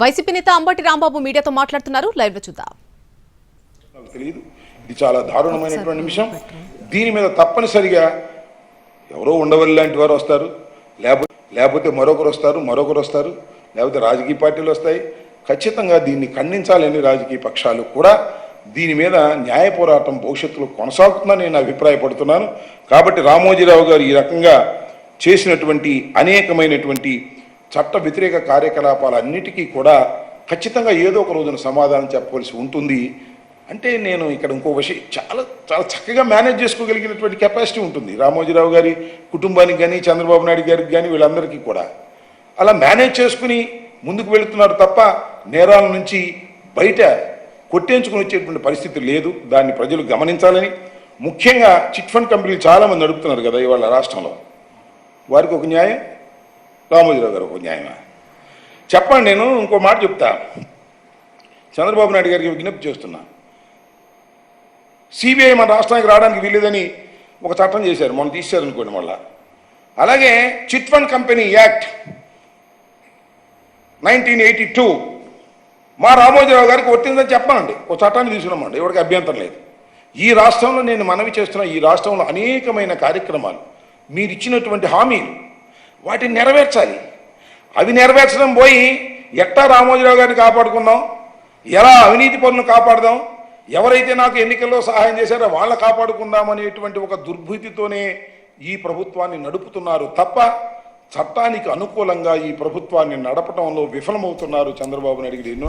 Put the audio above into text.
YCP నేత అంబటి రాంబాబు మీడియాతో మాట్లాడుతున్నారు. లైవ్లో చూద్దాం తెలియదు ఇది చాలా దారుణమైనటువంటి నిమిషం. దీని మీద తప్పనిసరిగా ఎవరో ఉండవల్లి లాంటి వారు వస్తారు. లేకపోతే లేకపోతే మరొకరు వస్తారు మరొకరు వస్తారు. లేకపోతే రాజకీయ పార్టీలు వస్తాయి. ఖచ్చితంగా దీన్ని ఖండించాలని రాజకీయ పక్షాలు కూడా దీని మీద న్యాయ పోరాటం భవిష్యత్తులో కొనసాగుతుందని నేను అభిప్రాయపడుతున్నాను. కాబట్టి రామోజీరావు గారు ఈ రకంగా చేసినటువంటి అనేకమైనటువంటి చట్ట వ్యతిరేక కార్యకలాపాలన్నిటికీ కూడా ఖచ్చితంగా ఏదో ఒక రోజున సమాధానం చెప్పవలసి ఉంటుంది. అంటే నేను ఇక్కడ ఇంకో విషయం చాలా చాలా చక్కగా మేనేజ్ చేసుకోగలిగినటువంటి కెపాసిటీ ఉంటుంది. రామోజీరావు గారి కుటుంబానికి కానీ చంద్రబాబు నాయుడు గారికి కానీ వీళ్ళందరికీ కూడా. అలా మేనేజ్ చేసుకుని ముందుకు వెళుతున్నారు తప్ప నేరాల నుంచి బయట కొట్టేంచుకుని వచ్చేటువంటి పరిస్థితి లేదు. దాన్ని ప్రజలు గమనించాలని. ముఖ్యంగా చిట్ ఫండ్ కంపెనీలు చాలామంది నడుపుతున్నారు కదా ఇవాళ రాష్ట్రంలో. వారికి ఒక న్యాయం రామోజీరావు గారు ఒక న్యాయమా? చెప్పండి నేను ఇంకో మాట చెప్తా. చంద్రబాబు నాయుడు గారికి విజ్ఞప్తి చేస్తున్నా. సిబిఐ మన రాష్ట్రానికి రావడానికి వీలేదని ఒక చట్టం చేశారు మొన్న తీశారు అనుకోండి మళ్ళా. అలాగే chit fund company act nineteen eighty two. మా రామోజీరావు గారికి వర్తిందని చెప్పానండి ఒక చట్టాన్ని తీసుకున్నామండి ఎవరికి అభ్యంతరం లేదు. ఈ రాష్ట్రంలో నేను మనవి చేస్తున్న ఈ రాష్ట్రంలో అనేకమైన కార్యక్రమాలు మీరు ఇచ్చినటువంటి హామీలు వాటిని నెరవేర్చాలి. అవి నెరవేర్చడం పోయి ఎట్టా రామోజీరావు గారిని కాపాడుకుందాం ఎలా అవినీతి పనులు కాపాడదాం ఎవరైతే నాకు ఎన్నికల్లో సహాయం చేశారో వాళ్ళ కాపాడుకుందాం అనేటువంటి ఒక దుర్భుతితోనే ఈ ప్రభుత్వాన్ని నడుపుతున్నారు తప్ప చట్టానికి అనుకూలంగా ఈ ప్రభుత్వాన్ని నడపడంలో విఫలమవుతున్నారు చంద్రబాబు నాయుడు గారు. ఎన్నో